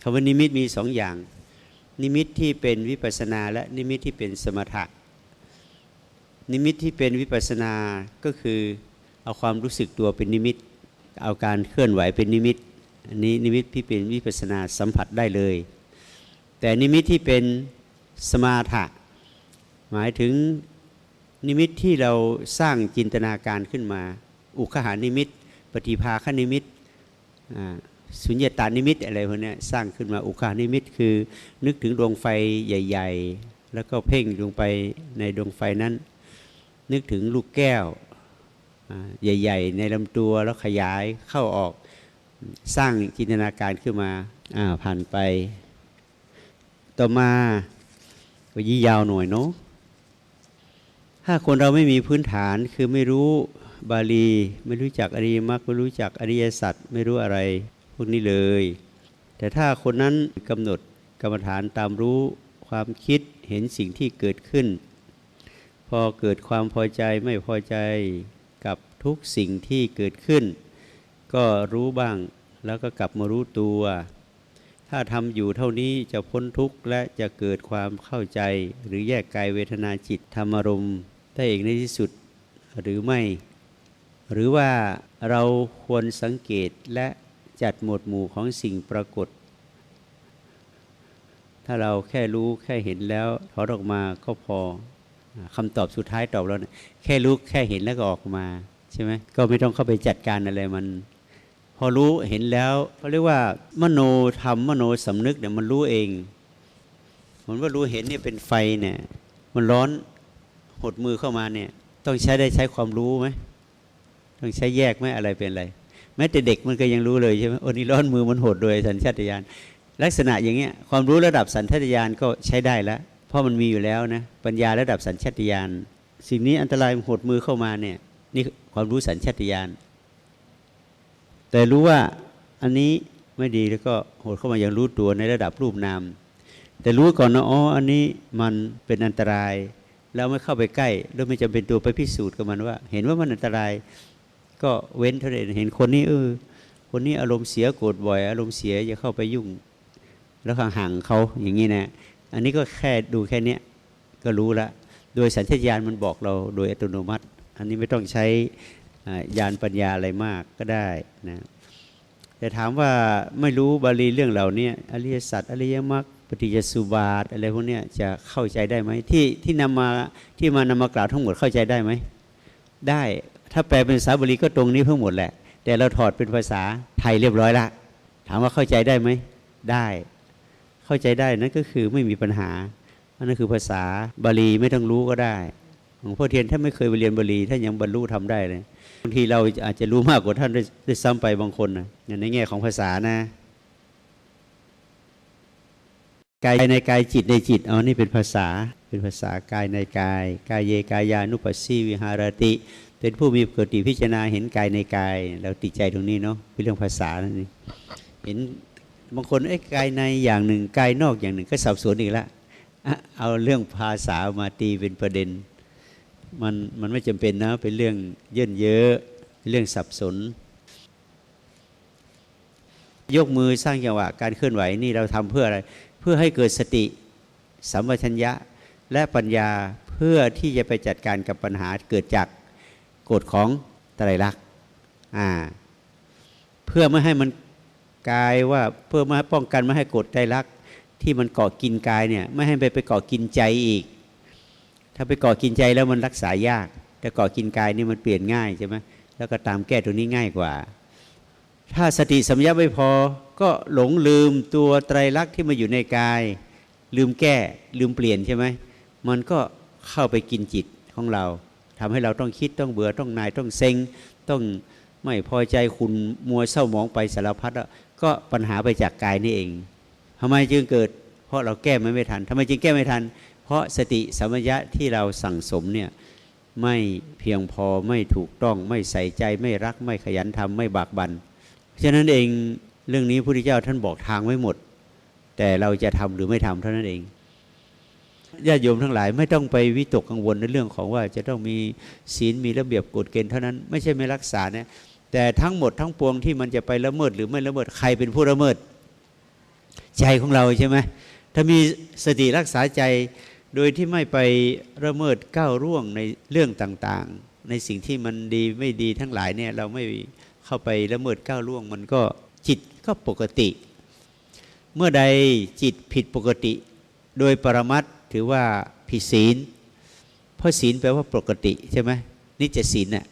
คำว่านิมิตมีสองอย่าง นิมิตที่เป็นวิปัสนา และนิมิตที่เป็นสมถะ นิมิตที่เป็นวิปัสนาก็คือเอาความรู้สึกตัวเป็นนิมิต เอาการเคลื่อนไหวเป็นนิมิตอันนี้นิมิตที่เป็นวิปัสสนาสัมผัสได้เลย แต่นิมิตที่เป็นสมาถะ หมายถึงนิมิตที่เราสร้างจินตนาการขึ้นมา อุคหานิมิต ปฏิภาคนิมิตอ่า สุญญตานิมิตอะไรพวกนี้สร้างขึ้นมาอุคานิมิตคือ นึกถึงดวงไฟใหญ่ ๆ แล้วก็เพ่งลงไปในดวงไฟนั้น นึกถึงลูกแก้วใหญ่ ๆ ในลำตัวแล้วขยายเข้าออกสร้างจินตนาการขึ้นมาอ่าผ่านไป ต่อมาก็ยี่ยาวหน่อยเนาะถ้าคนเราไม่มีพื้นฐานคือไม่รู้บาลี ไม่รู้จักอริยมรรคไม่รู้จักอริยสัจไม่รู้อะไร วกนี้เลย แต่ถ้าคนนั้นกำหนดกรรมฐานตามรู้ความคิดเห็นสิ่งที่เกิดขึ้น พอเกิดความพอใจไม่พอใจกับทุกสิ่งที่เกิดขึ้น ก็รู้บ้างแล้วก็กลับมารู้ตัว ถ้าทำอยู่เท่านี้จะพ้นทุกข์และจะเกิดความเข้าใจ หรือแยกกายเวทนาจิตธรรมารมณ์ได้เองในที่สุดหรือไม่ หรือว่าเราควรสังเกตและ จัดหมวดหมู่ของสิ่งปรากฏ ถ้าเราแค่รู้แค่เห็นแล้วถอนออกมาก็พอคำตอบสุดท้ายตอบแล้วนะแค่รู้แค่เห็นแล้วก็ออกมาใช่ไหมก็ไม่ต้องเข้าไปจัดการอะไรมัน พอรู้เห็นแล้วเขาเรียกว่ามโนธรรมมโนสำนึกเนี่ยมันรู้เองเหมือนว่ารู้เห็นเนี่ยเป็นไฟเนี่ย มันร้อนหดมือเข้ามาเนี่ย ต้องใช้ได้ใช้ความรู้ไหมต้องใช้แยกไหมอะไรเป็นอะไร ม้แต่เด็กมันก็ยังรู้เลยใช่ไหมโอ้นี่ร้อนมือมันหดโดยสัญชาตญาณลักษณะอย่างเงี้ยความรู้ระดับสัญชาตญาณก็ใช้ได้แล้ว เพราะมันมีอยู่แล้วนะปัญญาระดับสัญชาตญาณสิ่งนี้อันตรายมันหดมือเข้ามาเนี่ยนี่ความรู้สัญชาตญาณแต่รู้ว่าอันนี้ไม่ดีแล้วก็โหดเข้ามาอย่างรู้ตัวในระดับรูปนาม แต่รู้ก่อนนะอ๋ออันนี้มันเป็นอันตราย แล้วไม่เข้าไปใกล้แล้วไม่จำเป็นตัวไปพิสูจน์กับมันว่า เห็นว่ามันอันตราย ก็เว้นเท่านั้นเห็นคนนี้เออคนนี้อารมณ์เสียโกรธบ่อย อารมณ์เสียอย่าเข้าไปยุ่ง แล้วห่างเขาอย่างนี้นะอันนี้ก็แค่ดูแค่เนี้ยก็รู้ละ โดยสัญชาตญาณมันบอกเราโดยอัตโนมัติ อันนี้ไม่ต้องใช้อ่ายานปัญญาอะไรมากก็ได้นะแต่ถามว่าไม่รู้บาลีเรื่องเหล่านี้อริยสัจอริยมรรคปฏิจสุบาทอะไรพวกนี้จะเข้าใจได้ไหมที่ที่นำมาที่มานำมากล่าวทั้งหมดเข้าใจได้ไหมได้ ถ้าแปลเป็นภาษาบาลีก็ตรงนี้ทั้งหมดแหละ แต่เราถอดเป็นภาษาไทยเรียบร้อยละ ถามว่าเข้าใจได้ไหม ได้ เข้าใจได้นั่นก็คือไม่มีปัญหาอันนั่นคือภาษาบาลีไม่ต้องรู้ก็ได้หลวงพ่อเทียนถ้าไม่เคยไปเรียนบาลีท่านยังบรรลุทำได้เลยบางทีเราอาจจะรู้มากกว่าท่านด้วยด้ซ้ำไปบางคนนะในแง่ของภาษานะกายในกายจิตในจิตเอนี่เป็นภาษาเป็นภาษากายในกาย กายเยกายานุปัสสีวิหารติ เป็นผู้มีปกติพิจารณาเห็นกายในกาย เราติดใจตรงนี้เนาะเป็นเรื่องภาษานั่นเองเห็นบางคนไอ้กายในอย่างหนึ่งกายนอกอย่างหนึ่งก็สับสนอีกแล้วอะเอาเรื่องภาษามาตีเป็นประเด็น มันมันไม่จำเป็นนะเป็นเรื่องเยินเยอะเป็นเรื่องสับสน ยกมือสร้างจังหวะการเคลื่อนไหวนี่เราทำเพื่ออะไร เพื่อให้เกิดสติสัมปชัญญะและปัญญาเพื่อที่จะไปจัดการกับปัญหาเกิดจาก กฎของไตรลักษณ์อ่า เพื่อไม่ให้มันกายว่าเพื่อไม่ให้ป้องกันไม่ให้กฎไตรลักษณ์ที่มันเกาะกินกายเนี่ย ไม่ให้ไปไปเกาะกินใจอีก ถ้าไปเกาะกินใจแล้วมันรักษายาก แต่เกาะกินกายนี่มันเปลี่ยนง่ายใช่ไหมแล้วก็ตามแก้ตัวนี้ง่ายกว่า ถ้าสติสัมยาไม่พอ ก็หลงลืมตัวไตรลักษณ์ที่มาอยู่ในกาย ลืมแก้ลืมเปลี่ยนใช่ไหมมันก็เข้าไปกินจิตของเรา ทำให้เราต้องคิดต้องเบื่อต้องนายต้องเซ็ง ต้องไม่พอใจคุณมัวเศร้ามองไปสารพัดก็ปัญหาไปจากกายนี่เองทำไมจึงเกิด เพราะเราแก้มันไม่ทันทำไมจึงแก้ไม่ทัน เพราะสติสัมปชัญญะที่เราสั่งสมเนี่ยไม่เพียงพอไม่ถูกต้องไม่ใส่ใจไม่รักไม่ขยันทำไม่บากบันฉะนั้นเองเรื่องนี้พระพุทธเจ้าท่านบอกทางไว้หมด แต่เราจะทำหรือไม่ทำเท่านั้นเอง ญาติโยมทั้งหลายไม่ต้องไปวิตกกังวลในเรื่องของว่าจะต้องมีศีลมีระเบียบกฎเกณฑ์เท่านั้นไม่ใช่ไม่รักษานะแต่ทั้งหมดทั้งปวงที่มันจะไปละเมิดหรือไม่ละเมิดใครเป็นผู้ละเมิด ใจของเราใช่ไหมถ้ามีสติรักษาใจโดยที่ไม่ไปละเมิดก้าวร่วงในเรื่องต่างๆ ในสิ่งที่มันดีไม่ดีทั้งหลายเนี่ยเราไม่เข้าไปละเมิดก้าวร่วง มันก็จิตก็ปกติ เมื่อใดจิตผิดปกติ โดยปรมัตถ์ ถือว่าผิดศีล เพราะศีลแปลว่าปกติใช่ไหมนิจศีลน่ะ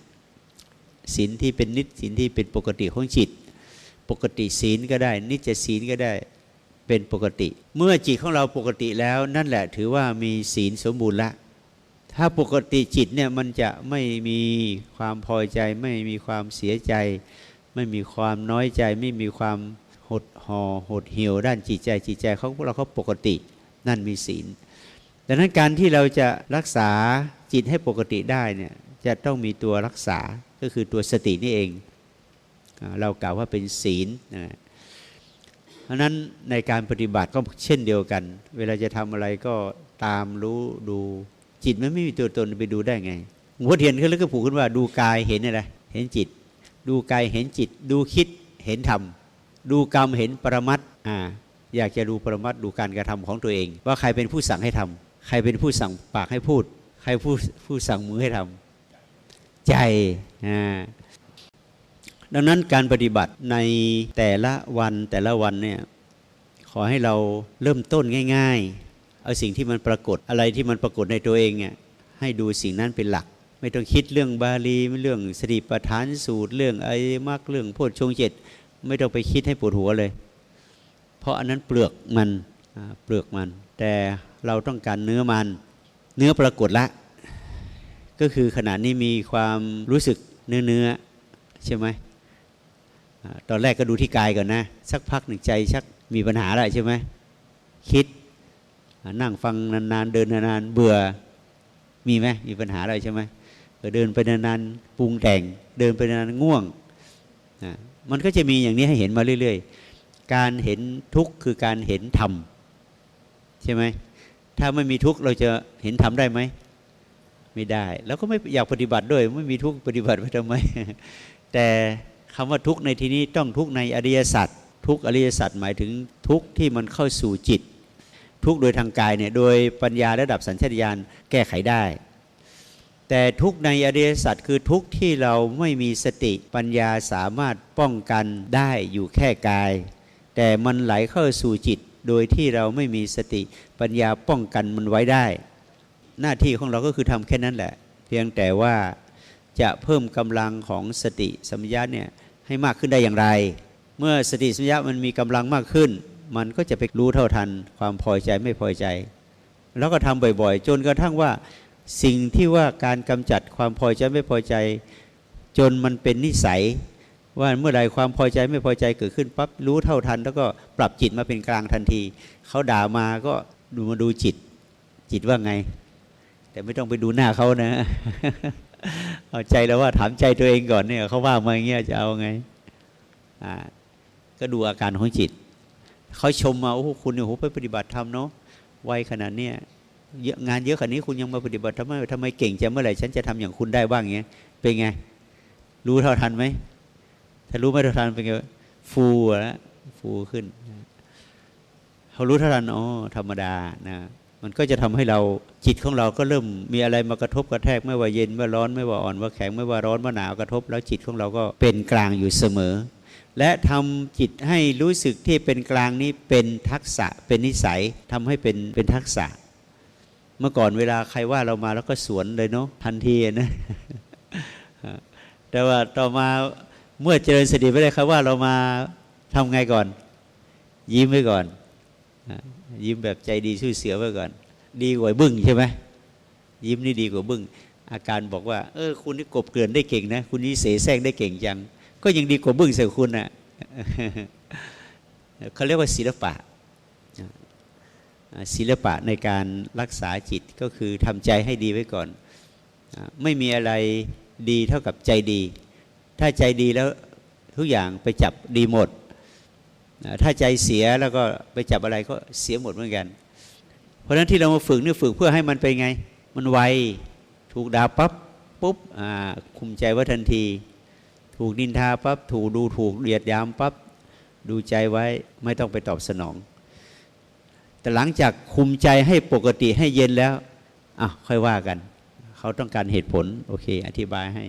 ศีลที่เป็นนิจศีลที่เป็นปกติของจิต ปกติศีลก็ได้ นิจศีลก็ได้เป็นปกติ เมื่อจิตของเราปกติแล้วนั่นแหละถือว่ามีศีลสมบูรณ์ละถ้าปกติจิตเนี่ยมันจะไม่มีความพอใจ ไม่มีความเสียใจ ไม่มีความน้อยใจ ไม่มีความหดหอ่อหดเหี่ยวด้านจิตใจจิตใจเขาเราเขาปกติ นั่นมีศีล ดังนั้นการที่เราจะรักษาจิตให้ปกติได้เนี่ยจะต้องมีตัวรักษาก็คือตัวสตินี่เอง เรากล่าวว่าเป็นศีลนะเพราะนั้นในการปฏิบัติก็เช่นเดียวกัน เวลาจะทำอะไรก็ตามรู้ดูจิตมันไม่มีตัวตนไปดูได้ไง หัวเทียนเขาเลยก็ผูกขึ้นว่าดูกายเห็นอะไรเห็นจิต ดูกายเห็นจิต ดูคิดเห็นธรรม ดูกรรมเห็นปรมัตอ่าอยากจะดูปรมัตถ์ดูการกระทำของตัวเอง ว่าใครเป็นผู้สั่งให้ทำ ใครเป็นผู้สั่งปากให้พูด ใครผู้ผู้สั่งมือให้ทำใจอ่าดังนั้นการปฏิบัติในแต่ละวันแต่ละวันเนี่ยขอให้เราเริ่มต้นง่าย ๆ เอาสิ่งที่มันปรากฏอะไรที่มันปรากฏในตัวเองเนี่ยให้ดูสิ่งนั้นเป็นหลัก ไม่ต้องคิดเรื่องบาลีเรื่องสติปัฏฐานสูตรเรื่องไอ้มรรคเรื่องโพชฌงเจ็ดไม่ต้องไปคิดให้ปวดหัวเลย เพราะอันนั้นเปลือกมันเปลือกมัน แต่ เราต้องการเนื้อมัน เนื้อปรากฏละ ก็คือขณะนี้มีความรู้สึกเนื้อเนื้อใช่ไหมตอนแรกก็ดูที่กายก่อนนะ สักพักหนึ่งใจชักมีปัญหาแล้วใช่ไหมคิดนั่งฟังนานๆ เดินนานๆเบื่อมีไหมมีปัญหาอะไรใช่ไหมเออเดินไปนานๆปรุงแต่ง เดินไปนานๆง่วงมันก็จะมีอย่างนี้ให้เห็นมาเรื่อย ๆ การเห็นทุกข์คือการเห็นธรรมใช่ไหม ถ้าไม่มีทุกข์เราจะเห็นธรรมได้ไหมไม่ได้ แล้วก็ไม่อยากปฏิบัติด้วย ไม่มีทุกข์ปฏิบัติไปทำไม แต่คำว่าทุกข์ในที่นี้ต้องทุกข์ในอริยสัจทุกข์อริยสัจหมายถึงทุกข์ที่มันเข้าสู่จิต ทุกข์โดยทางกายเนี่ยโดยปัญญาระดับสัญชาตญาณแก้ไขได้ แต่ทุกข์ในอริยสัจคือทุกข์ที่เราไม่มีสติปัญญาสามารถป้องกันได้อยู่แค่กาย แต่มันไหลเข้าสู่จิต โดยที่เราไม่มีสติปัญญาป้องกันมันไว้ได้ หน้าที่ของเราก็คือทำแค่นั้นแหละ เพียงแต่ว่าจะเพิ่มกำลังของสติสัมปชัญญะเนี่ยให้มากขึ้นได้อย่างไร เมื่อสติสัมปชัญญะมันมีกำลังมากขึ้น มันก็จะไปรู้เท่าทัน ความพอใจไม่พอใจ แล้วก็ทำบ่อยๆ จนกระทั่งว่าสิ่งที่ว่าการกำจัดความพอใจไม่พอใจ จนมันเป็นนิสัย ว่าเมื่อใดความพอใจไม่พอใจเกิดขึ้นปั๊บรู้เท่าทัน แล้วก็ปรับจิตมาเป็นกลางทันที เขาด่ามาก็ดูมาดูจิต จิตว่าไง แต่ไม่ต้องไปดูหน้าเขานะเอาใจแล้วว่าถามใจตัวเองก่อนเนี่ยเขาว่ามาอย่างเงี้ยจะเอาไงอ่าก็ดูอาการของจิต เขาชมมาโอ้โหคุณเนี่ยโอ้โหไปปฏิบัติธรรมเนาะวัยขนาดเนี้ยเยอะงานเยอะขนาดนี้คุณยังมาปฏิบัติทำไมทำไมเก่งจังเมื่อไหร่ฉันจะทำอย่างคุณได้บ้างเงี้ยเป็นไง รู้เท่าทันไหม ถ้ารู้ไม่ทันเป็นไงฟูแล้วฟูขึ้นเขารู้ท่าทันอ๋อธรรมดานะมันก็จะทำให้เราจิตของเราก็เริ่มมีอะไรมากระทบกระแทกไม่ว่าเย็นไม่ว่าร้อนไม่ว่าอ่อนว่าแข็งไม่ว่าร้อนว่าหนาวกระทบ แล้วจิตของเราก็เป็นกลางอยู่เสมอ และทำจิตให้รู้สึกที่เป็นกลางนี้เป็นทักษะเป็นนิสัยทำให้เป็นเป็นทักษะ เมื่อก่อนเวลาใครว่าเรามาแล้วก็สวนเลยเนาะทันทีนะแต่ว่าต่อมา เมื่อเจริญสติไปเลยครับว่าเรามาทำไงก่อน ยิ้มไว้ก่อน ยิ้มแบบใจดีสู้เสือไว้ก่อน ดีกว่าบึ้งใช่ไหมยิ้มนี่ดีกว่าบึ้ง อาการบอกว่า เออ คุณนี่กบเกลื่อนได้เก่งนะ คุณนี่เสแสร้งได้เก่งจัง ก็ยังดีกว่าบึ้งใส่คุณอะเขาเรียกว่าศิลปะศิลปะในการรักษาจิตก็คือทำใจให้ดีไว้ก่อน ไม่มีอะไรดีเท่ากับใจดี ถ้าใจดีแล้วทุกอย่างไปจับดีหมด ถ้าใจเสียแล้วก็ไปจับอะไรก็เสียหมดเหมือนกัน เพราะฉะนั้นที่เรามาฝึกนี่ฝึกเพื่อให้มันเป็นไง มันไว ถูกด่าปั๊บปุ๊บอ่าคุมใจไว้ทันที ถูกนินทาปั๊บถูกดูถูกเหยียดยามปั๊บดูใจไว้ไม่ต้องไปตอบสนอง แต่หลังจากคุมใจให้ปกติให้เย็นแล้วอะค่อยว่ากัน เขาต้องการเหตุผล โอเค อธิบายให้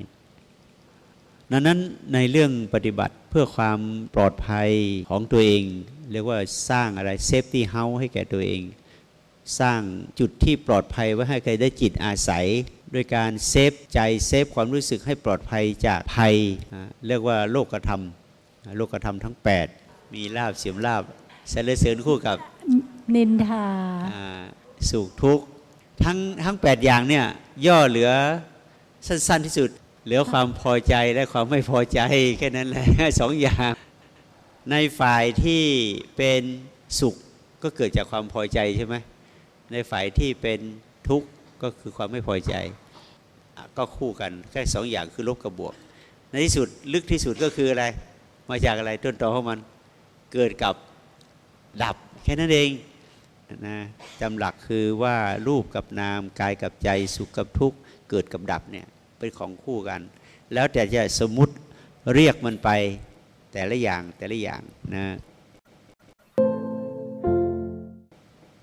ดังนั้นในเรื่องปฏิบัติเพื่อความปลอดภัยของตัวเอง เรียกว่าสร้างอะไรเซฟตี้เฮาส์ให้แก่ตัวเอง สร้างจุดที่ปลอดภัยไว้ให้ใครได้จิตอาศัยด้วยการเซฟใจเซฟความรู้สึกให้ปลอดภัยจากภัยอ่าเรียกว่าโลกธรรมอ่าโลกธรรมทั้ง 8 มีลาบเสียมลาบเสรเสริญคู่กับนินทาอ่าสุขทุกข์ทั้งทั้ง 8 อย่างเนี่ยย่อเหลือสั้นๆที่สุด เหลือความพอใจและความไม่พอใจแค่นั้นแหละสองอย่าง ในฝ่ายที่เป็นสุขก็เกิดจากความพอใจใช่ไหมในฝ่ายที่เป็นทุกข์ก็คือความไม่พอใจอก็คู่กันแค่สองอย่างคือลบกับบวก ในที่สุดลึกที่สุดก็คืออะไร มาจากอะไรต้นตอของมันเกิดกับดับแค่นั้นเองนะจำหลักคือว่ารูปกับนามกายกับใจสุขกับทุกข์เกิดกับดับเนี่ย เป็นของคู่กัน แล้วแต่จะสมมติเรียกมันไปแต่ละอย่างแต่ละอย่างนะ